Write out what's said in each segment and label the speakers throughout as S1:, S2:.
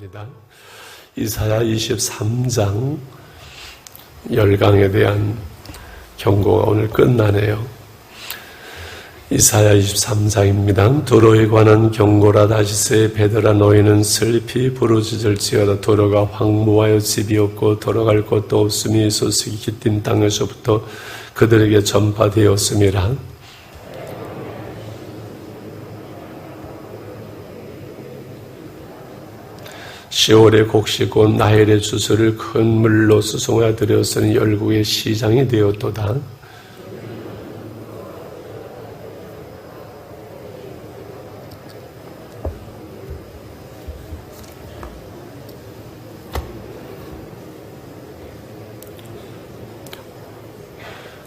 S1: 합니다. 이사야 23장 열강에 대한 경고가 오늘 끝나네요. 이사야 23장입니다. 도로에 관한 경고라 다시스의 베드라 너희는 슬피 부르짖을지어다 도로가 황무하여 집이 없고 돌아갈 곳도 없음이 소식이 깃든 땅에서부터 그들에게 전파되었음이라. 시월의 곡식 곧 나일의 주소를 큰 물로 수송하여 들였으니 열국의 시장이 되었도다.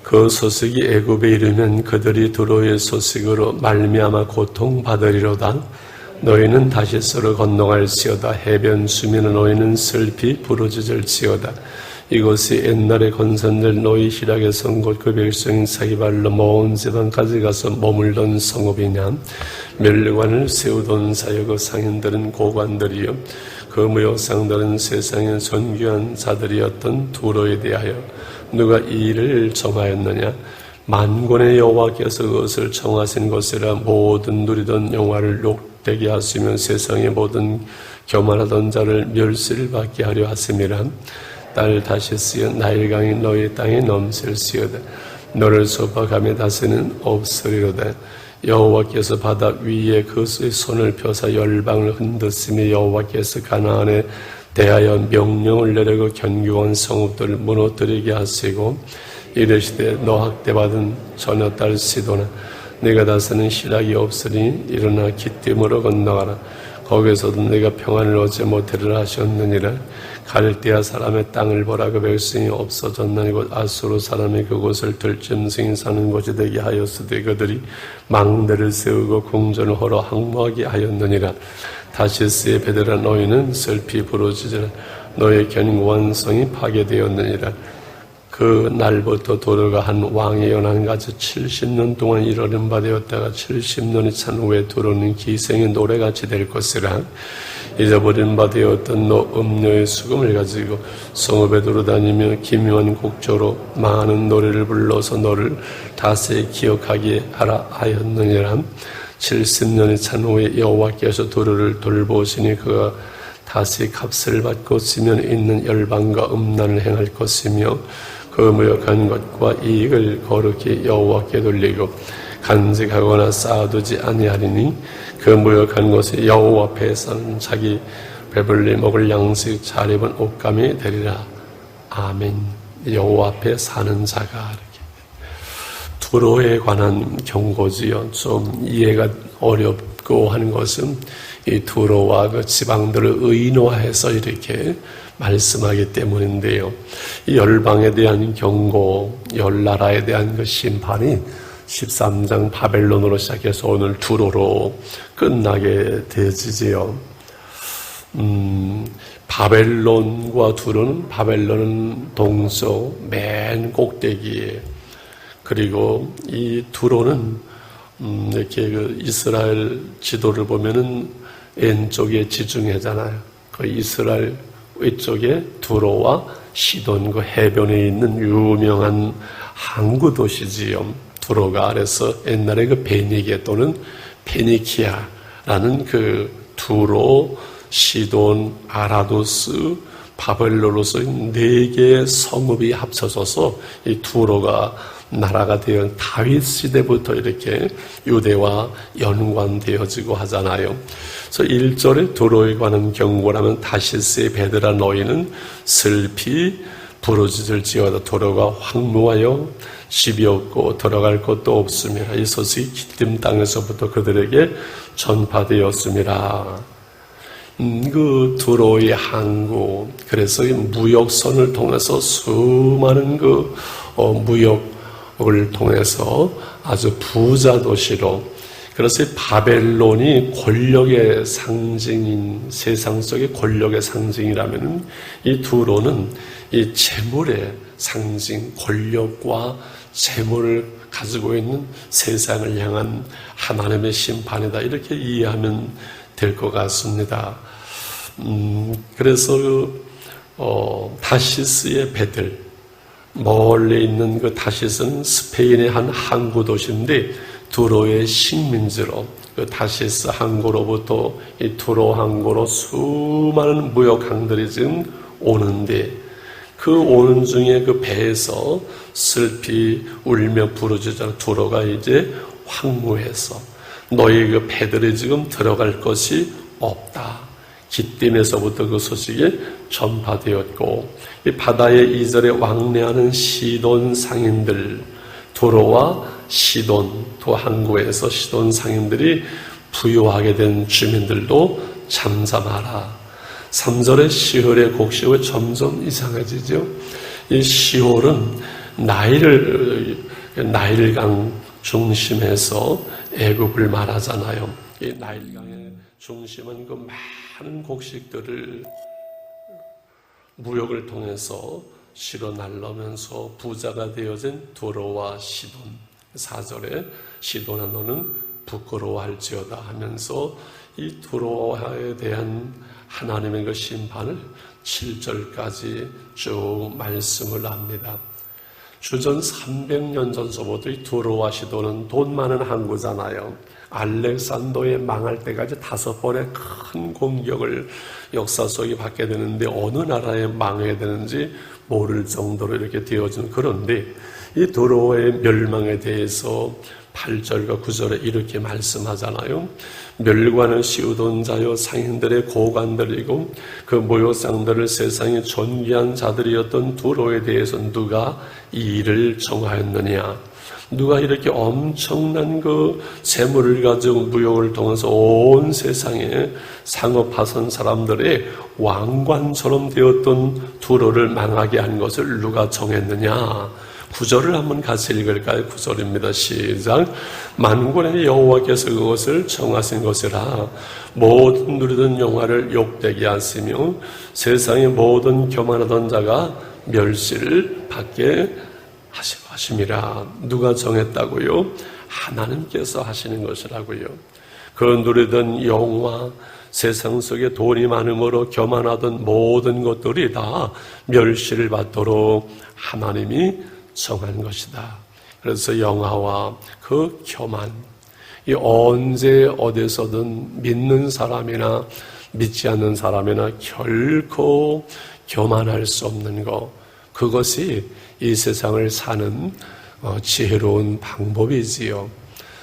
S1: 그 소식이 애굽에 이르면 그들이 도로의 소식으로 말미암아 고통받으리로다. 너희는 다시 서로 건너갈지어다. 해변 수면은 너희는 슬피 부르짖을지어다. 이곳이 옛날에 건선들 너희 희락의 성곳 그 백성인 사기발로 먼 지방까지 가서 머물던 성읍이냐 멸관을 세우던 그 상인들은 고관들이요 그 무역상들은 세상의 존귀한 자들이었던 두로에 대하여 누가 이 일을 정하였느냐 만권의 여호와께서 그것을 정하신 것이라 모든 누리던 영화를 욕 되게 하시며 세상의 모든 교만하던 자를 멸시를 받게 하려 하심이라. 딸 다시 쓰여 나일강이 너희 땅에 넘칠시어다. 너를 소박함에 다스는 없으리로다. 여호와께서 바다 위에 그의 손을 펴사 열방을 흔드시며 여호와께서 가나안에 대하여 명령을 내리고 견고한 성읍들을 무너뜨리게 하시고 이르시되 너 학대받은 처녀딸 시도나 내가 다스는 희락이 없으니 일어나 기쁨으로 건너가라. 거기서도 내가 평안을 얻지 못하리라 하셨느니라. 갈대아 사람의 땅을 보라 그 백성이 없어졌나니 곧 아수르 사람이 그곳을 들짐승이 사는 곳이 되게 하였으되 그들이 망대를 세우고 궁전을 헐어 항모하게 하였느니라. 다시스의 베드라 너희는 슬피 부르짖으라. 너의 견고한 성이 파괴되었느니라 그 날부터 도로가 한 왕의 연한같이 70년 동안 이르는 바 되었다가 70년이 찬 후에 도로는 기생의 노래같이 될 것이라 잊어버린 바 되었던 너 음료의 수금을 가지고 성읍에 돌아다니며 기묘한 곡조로 많은 노래를 불러서 너를 다시 기억하게 하라 하였느니라 70년이 찬 후에 여호와께서 도로를 돌보시니 그가 다시 값을 받고 지면 있는 열방과 음란을 행할 것이며 그 무역한 것과 이익을 거룩히 여호와께 돌리고 간직하거나 쌓아두지 아니하리니 그 무역한 것이 여호와 앞에서는 자기 배불리 먹을 양식 잘 입은 옷감이 되리라. 아멘. 여호와 앞에 사는 자가 두로에 관한 경고지요. 좀 이해가 어렵고 하는 것은 이 두로와 그 지방들을 의인화해서 이렇게 말씀하기 때문인데요. 이 열방에 대한 경고, 열 나라에 대한 그 심판이 13장 바벨론으로 시작해서 오늘 두로로 끝나게 되지지요. 음, 바벨론과 두로는 바벨론은 동서 맨 꼭대기에 그리고 이 두로는 음, 이렇게 그 이스라엘 지도를 보면은 왼쪽에 지중해잖아요. 그 이스라엘 위쪽에 두로와 시돈 그 해변에 있는 유명한 항구 도시지요. 두로가 아래서 옛날에 그 베니게 또는 페니키아라는 그 두로, 시돈, 아라도스, 바벨로로서 네 개의 성읍이 합쳐져서 이 두로가 나라가 되어 다윗 시대부터 이렇게 유대와 연관되어지고 하잖아요. 그래서 1절에 도로에 관한 경고라면 다시스의 베드라 너희는 슬피 부르짖을 지어다 도로가 황무하여 집이 없고 들어갈 곳도 없음이라 이 소식이 기쁨 땅에서부터 그들에게 전파되었음이라 음, 그 도로의 항구 그래서 무역선을 통해서 수많은 그 어, 무역 을 통해서 아주 부자 도시로 그래서 바벨론이 권력의 상징인 세상 속의 권력의 상징이라면 이 두로는 이 재물의 상징, 권력과 재물을 가지고 있는 세상을 향한 하나님의 심판이다 이렇게 이해하면 될 것 같습니다. 음, 그래서 그, 어, 다시스의 배들 멀리 있는 그 다시스는 스페인의 한 항구 도시인데 두로의 식민지로 그 다시스 항구로부터 이 두로 항구로 수많은 무역항들이 지금 오는데 그 오는 중에 그 배에서 슬피 울며 부르짖자 두로가 이제 황무해서 너희 그 배들이 지금 들어갈 것이 없다. 기띔에서부터 그 소식이 전파되었고 이 바다의 이절에 왕래하는 시돈 상인들 도로와 시돈 또 항구에서 시돈 상인들이 부유하게 된 주민들도 잠잠하라. 3절의 시월의 곡식은 점점 이상해지죠. 이 시월은 나일을 나일강 중심에서 애굽을 말하잖아요. 이 나일강의 중심은 그 많은 곡식들을 무역을 통해서 실어 날르면서 부자가 되어진 도로와 시돈. 4절에 시돈아 너는 부끄러워할지어다 하면서 이 도로와에 대한 하나님의 그 심판을 7절까지 쭉 말씀을 합니다. 주전 300년 전서부터 이 도로와 시도는 돈 많은 항구잖아요. 알렉산더의 망할 때까지 다섯 번의 큰 공격을 역사 속에 받게 되는데 어느 나라에 망해야 되는지 모를 정도로 이렇게 되어진 그런데 이 도로의 멸망에 대해서 8절과 9절에 이렇게 말씀하잖아요. 멸관을 씌우던 자여 상인들의 고관들이고 그 모욕상들을 세상에 존귀한 자들이었던 두로에 대해서 누가 이 일을 정하였느냐. 누가 이렇게 엄청난 그 재물을 가지고 무역을 통해서 온 세상에 상업하선 사람들의 왕관처럼 되었던 두로를 망하게 한 것을 누가 정했느냐. 구절을 한번 같이 읽을까요? 구절입니다. 시작. 만군의 여호와께서 그것을 정하신 것이라 모든 누리던 영화를 욕되게 하시며 세상의 모든 교만하던 자가 멸시를 받게 하심이라 누가 정했다고요? 하나님께서 하시는 것이라고요. 그 누리던 영화 세상 속에 돈이 많음으로 교만하던 모든 것들이 다 멸시를 받도록 하나님이 정한 것이다. 그래서 영화와 그 교만, 이 언제 어디서든 믿는 사람이나 믿지 않는 사람이나 결코 교만할 수 없는 것, 그것이 이 세상을 사는 어, 지혜로운 방법이지요.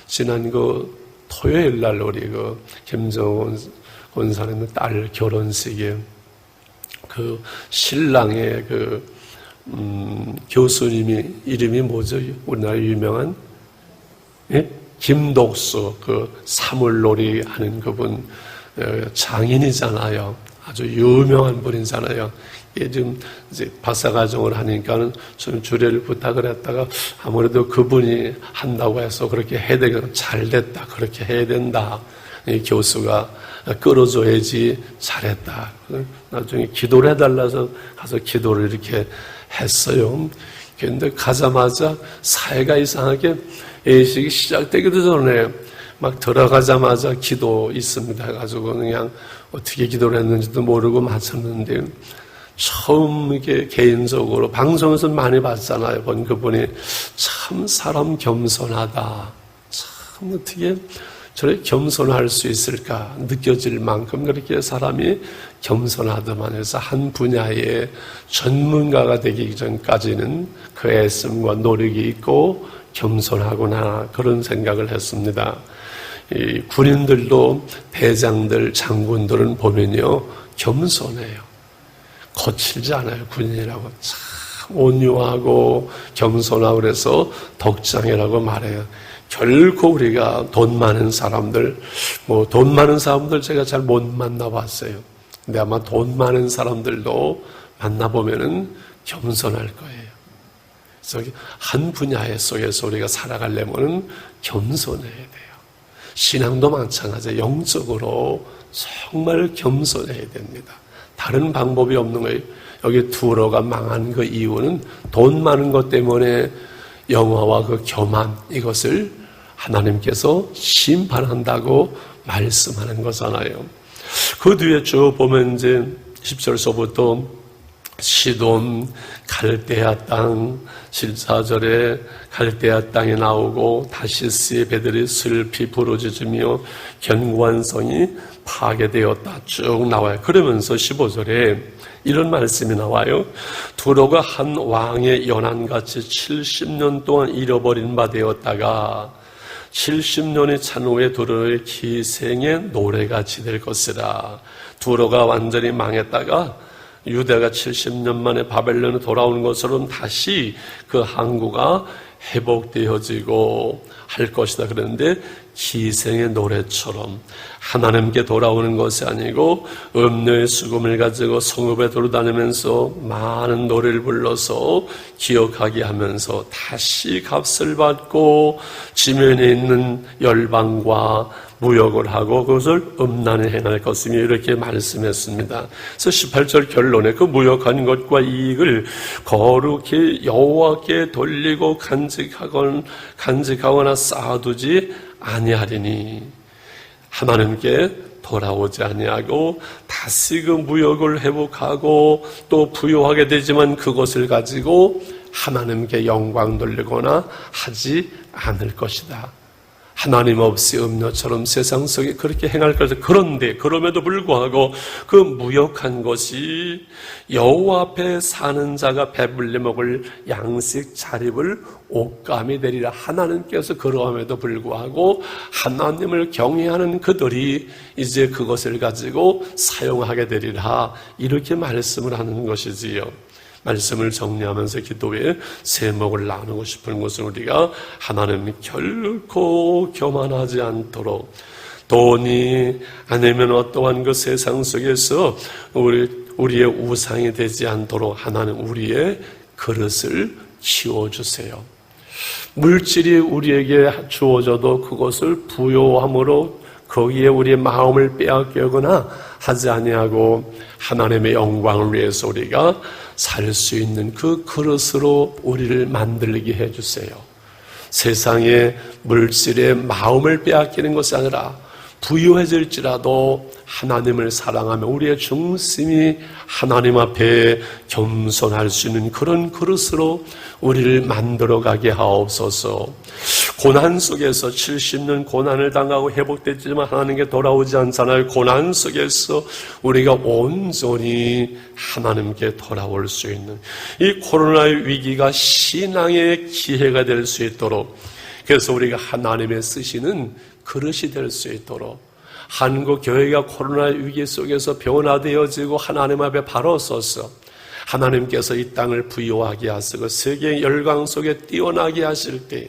S1: 지난 그 토요일 날 우리 그 김정은 권사님 딸 결혼식에 그 신랑의 그 음, 교수님이 이름이 뭐죠? 우리나라 유명한 예? 김독수 그 사물놀이 하는 그분 어, 장인이잖아요. 아주 유명한 분이잖아요. 좀 이제 박사과정을 하니까는 좀 주례를 부탁을 했다가 아무래도 그분이 한다고 해서 그렇게 해야 되겠다. 잘 됐다. 그렇게 해야 된다. 이 교수가 끌어줘야지 잘했다. 나중에 기도를 해달라서 가서 기도를 이렇게 했어요. 그런데 가자마자 사회가 이상하게 예식이 시작되기도 전에 막 들어가자마자 기도 있습니다 해가지고 그냥 어떻게 기도를 했는지도 모르고 마쳤는데 처음 이게 개인적으로 방송에서 많이 봤잖아요. 본 그분이 참 사람 겸손하다. 참 어떻게 저렇게 겸손할 수 있을까 느껴질 만큼 그렇게 사람이 겸손하더만 해서 한 분야의 전문가가 되기 전까지는 그 애씀과 노력이 있고 겸손하구나 그런 생각을 했습니다. 이 군인들도 대장들, 장군들은 보면요 겸손해요. 거칠지 않아요 군인이라고 참 온유하고 겸손하고 그래서 덕장이라고 말해요. 결코 우리가 돈 많은 사람들, 뭐 돈 많은 사람들 제가 잘 못 만나봤어요. 근데 아마 돈 많은 사람들도 만나보면은 겸손할 거예요. 그래서 한 분야에 속에서 우리가 살아가려면 겸손해야 돼요. 신앙도 마찬가지예요. 영적으로 정말 겸손해야 됩니다. 다른 방법이 없는 거예요. 여기 두로가 망한 그 이유는 돈 많은 것 때문에 영화와 그 교만 이것을 하나님께서 심판한다고 말씀하는 거잖아요. 그 뒤에 쭉 보면 이제 10절서부터 시돈 갈대아 땅 14절에 갈대아 땅에 나오고 다시스의 배들이 슬피 부러지며 견고한 성이 파괴되었다 쭉 나와요. 그러면서 15절에 이런 말씀이 나와요. 두로가 한 왕의 연한같이 70년 동안 잃어버린 바 되었다가 70년이 찬 후에 두로의 기생의 노래같이 될 것이라. 두로가 완전히 망했다가 유대가 70년 만에 바벨론에 돌아오는 것처럼 다시 그 항구가 회복되어지고 할 것이다. 그런데 기생의 노래처럼 하나님께 돌아오는 것이 아니고 음료의 수금을 가지고 성읍에 돌아다니면서 많은 노래를 불러서 기억하게 하면서 다시 값을 받고 지면에 있는 열방과 무역을 하고 그것을 음란에 행할 것이며 이렇게 말씀했습니다. 그래서 18절 결론에 그 무역한 것과 이익을 거룩히 여호와께 돌리고 간직하거나 쌓아두지 아니하리니 하나님께 돌아오지 아니하고 다시 그 무역을 회복하고 또 부여하게 되지만 그것을 가지고 하나님께 영광 돌리거나 하지 않을 것이다. 하나님 없이 음료처럼 세상 속에 그렇게 행할 것을 그런데 그럼에도 불구하고 그 무역한 것이 여호와 앞에 사는 자가 배불리 먹을 양식 자립을 옷감이 되리라 하나님께서 그러함에도 불구하고 하나님을 경외하는 그들이 이제 그것을 가지고 사용하게 되리라 이렇게 말씀을 하는 것이지요. 말씀을 정리하면서 기도에 세목을 나누고 싶은 것은 우리가 하나님 결코 교만하지 않도록 돈이 아니면 어떠한 그 세상 속에서 우리, 우리의 우상이 되지 않도록 하나님 우리의 그릇을 치워주세요. 물질이 우리에게 주어져도 그것을 부요함으로 거기에 우리의 마음을 빼앗기거나 하지 아니하고 하나님의 영광을 위해서 우리가 살 수 있는 그 그릇으로 우리를 만들게 해주세요. 세상의 물질의 마음을 빼앗기는 것이 아니라 부유해질지라도 하나님을 사랑하며 우리의 중심이 하나님 앞에 겸손할 수 있는 그런 그릇으로 우리를 만들어 가게 하옵소서. 고난 속에서 70년 고난을 당하고 회복됐지만 하나님께 돌아오지 않잖아요. 고난 속에서 우리가 온전히 하나님께 돌아올 수 있는 이 코로나의 위기가 신앙의 기회가 될 수 있도록 그래서 우리가 하나님의 쓰시는 그릇이 될 수 있도록 한국 교회가 코로나 위기 속에서 변화되어지고 하나님 앞에 바로 서서 하나님께서 이 땅을 부유하게 하시고 세계 열강 속에 뛰어나게 하실 때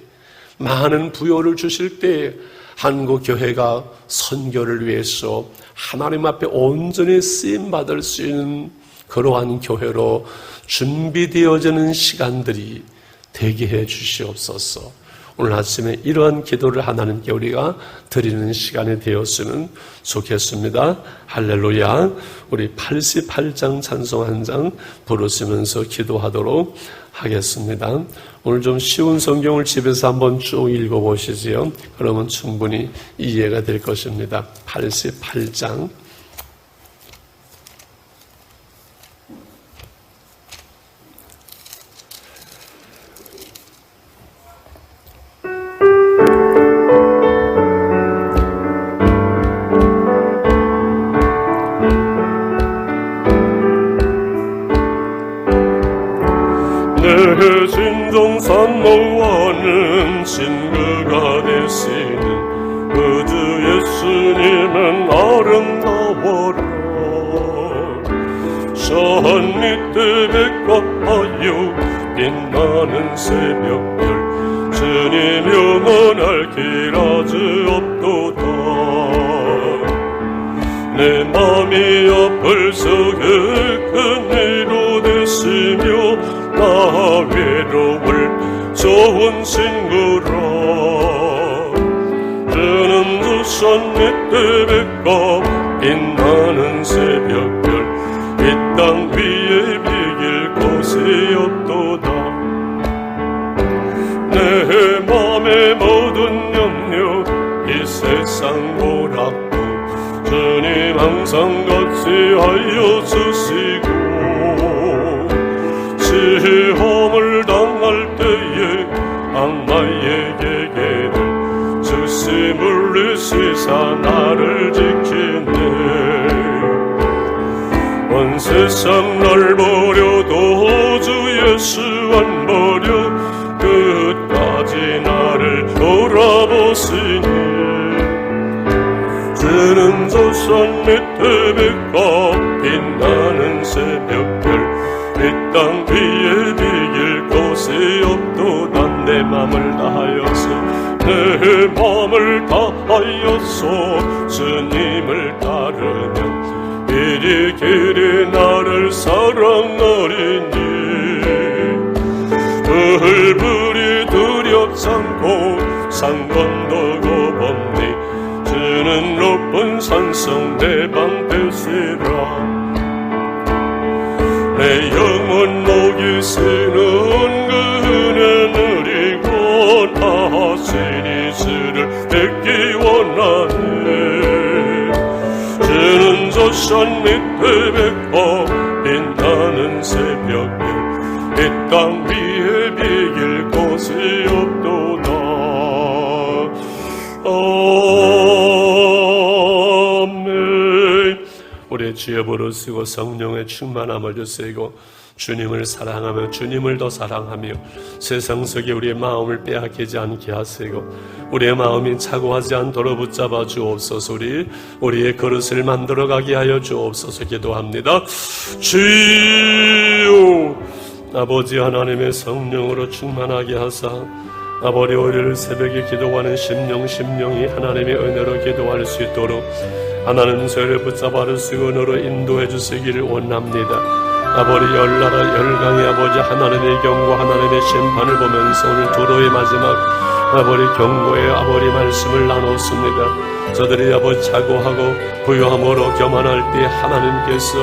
S1: 많은 부여를 주실 때 한국 교회가 선교를 위해서 하나님 앞에 온전히 쓰임 받을 수 있는 그러한 교회로 준비되어지는 시간들이 되게 해 주시옵소서. 오늘 아침에 이러한 기도를 하나님께 우리가 드리는 시간이 되었으면 좋겠습니다. 할렐루야. 우리 88장 찬송 한 장 부르시면서 기도하도록 하겠습니다. 오늘 좀 쉬운 성경을 집에서 한번 쭉 읽어보시지요. 그러면 충분히 이해가 될 것입니다. 88장.
S2: 내 맘이 아플 속에 큰 위로 되시며 나 외로울 좋은 친구라 주는 두산 밑에 백합 빛나는 새벽별 이 땅 위에 비길 곳이 없도다. 내 맘의 모든 염려 이 세상 오락도 주님 항상 같이 대하여 주시고 시험을 당할 때에 악마에게게는 주시 물리시사 나를 지키네. 온 세상 날 버려도 주 예수 안 버려 끝까지 나를 돌아보시니 조선 밑에 빛과 빛나는 새벽별 이 땅 위에 비길 곳이 없도다 내 맘을 다하여서 내 맘을 다하여서 주님을 따르면 이리 길이 나를 사랑하리니. 불불이 두렵지 않고 겁없니 주는 높은 산성 내 방패시라. 내 영혼 목이 쓰는 그는 느리고 하시니 주를 뵙기 원하네. 주는 조선 밑에 백호 빛나는 새벽별 이땅 위에 비길 곳이 없도다. 아 우리의 주여 버릇쓰고 성령의 충만함을 주시고 주님을 사랑하며 주님을 더 사랑하며 세상 속에 우리의 마음을 빼앗기지 않게 하시고 우리의 마음이 차고하지 않도록 붙잡아 주옵소서. 우리 우리의 그릇을 만들어 가게 하여 주옵소서 기도합니다. 주여 아버지 하나님의 성령으로 충만하게 하사 아버지 오늘 새벽에 기도하는 심령 심령이 하나님의 은혜로 기도할 수 있도록 하나님 저를 붙잡아 은혜로 인도해 주시기를 원합니다. 아버지 열나라 열강의 아버지 하나님의 경고 하나님의 심판을 보면서 오늘 도로의 마지막 아버지 경고의 아버지 말씀을 나눴습니다. 저들이 아버지 자고하고 부유함으로 교만할 때 하나님께서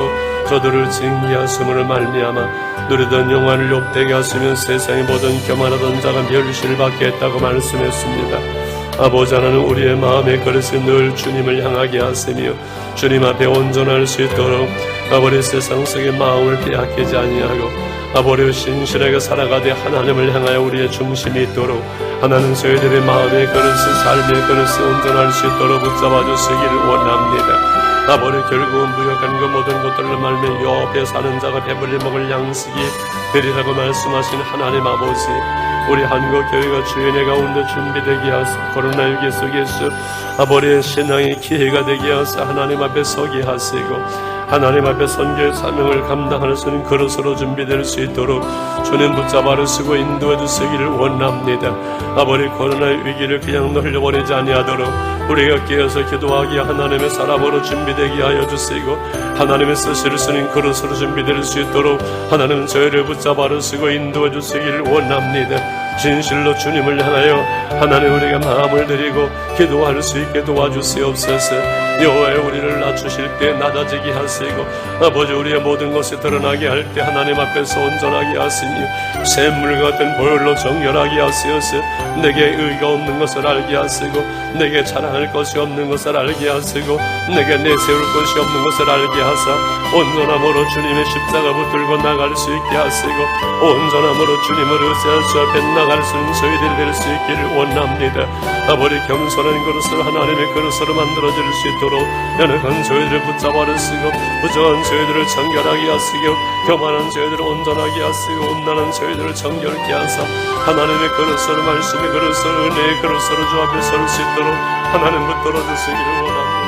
S2: 저들을 징계하심으로 말미암아 누리던 영화를 욕되게 하시면 세상의 모든 교만하던 자가 멸시를 받게 했다고 말씀했습니다. 아버지 하나는 우리의 마음의 그릇을 늘 주님을 향하게 하시며 주님 앞에 온전할 수 있도록 아버지 세상 속의 마음을 빼앗기지 아니하고 아버지 신실하게 살아가되 하나님을 향하여 우리의 중심이 있도록 하나님 저희들의 마음의 그릇을 삶의 그릇을 온전할 수 있도록 붙잡아 주시기를 원합니다. 아버지 결국은 무역한 그 모든 것들로 말며 여 앞에 사는 자가 배불리 먹을 양식이 되리라고 말씀하신 하나님 아버지 우리 한국 교회가 주인의 가운데 준비되게 하사 코로나19 속에서 아버지의 신앙의 기회가 되게 하사 하나님 앞에 서게 하시고 하나님 앞에 선교의 사명을 수 있는 그릇으로 준비될 수 있도록 주님 붙잡아를 쓰고 인도해 주시기를 원합니다. 아버지 코로나의 위기를 그냥 놀려버리지 아니하도록 우리가 깨어서 기도하기 하나님의 사람으로 준비되게 하여 주시고 하나님의 쓰실 수 있는 그릇으로 준비될 수 있도록 하나님 저희를 붙잡아를 쓰고 인도해 주시기를 원합니다. 진실로 주님을 향하여 하나님 우리가 마음을 드리고 기도할 수 있게 도와주시옵소서. 여호와의 우리를 낮추실 때 낮아지게 하시고 아버지 우리의 모든 것이 드러나게 할 때 하나님 앞에서 온전하게 하시며 샘물 같은 보혈로 정결하게 하시어서 내게 의가 없는 것을 알게 하시고 내게 자랑할 것이 없는 것을 알게 하시고 내게 내세울 것이 없는 것을 알게 하사 온전함으로 주님의 십자가 붙들고 나갈 수 있게 하시고 온전함으로 주님을 의지할 수 앞에 나갈 수 있는 저희들이 될수 있기를 원합니다. 아버지 겸손한 그릇을 하나님의 그릇으로 만들어질 수 있도록 연약한 저희들을 붙잡아를 쓰고 부정한 저희들을 정결하게 하시고 교만한 저희들을 온전하게 하시고 온난한 저희들을 정결케 하사 하나님의 그릇으로 말씀의 그릇으로 은혜의 그릇으로 주 앞에 설 수 있도록 하나님 붙들어 주시기를 원합니다.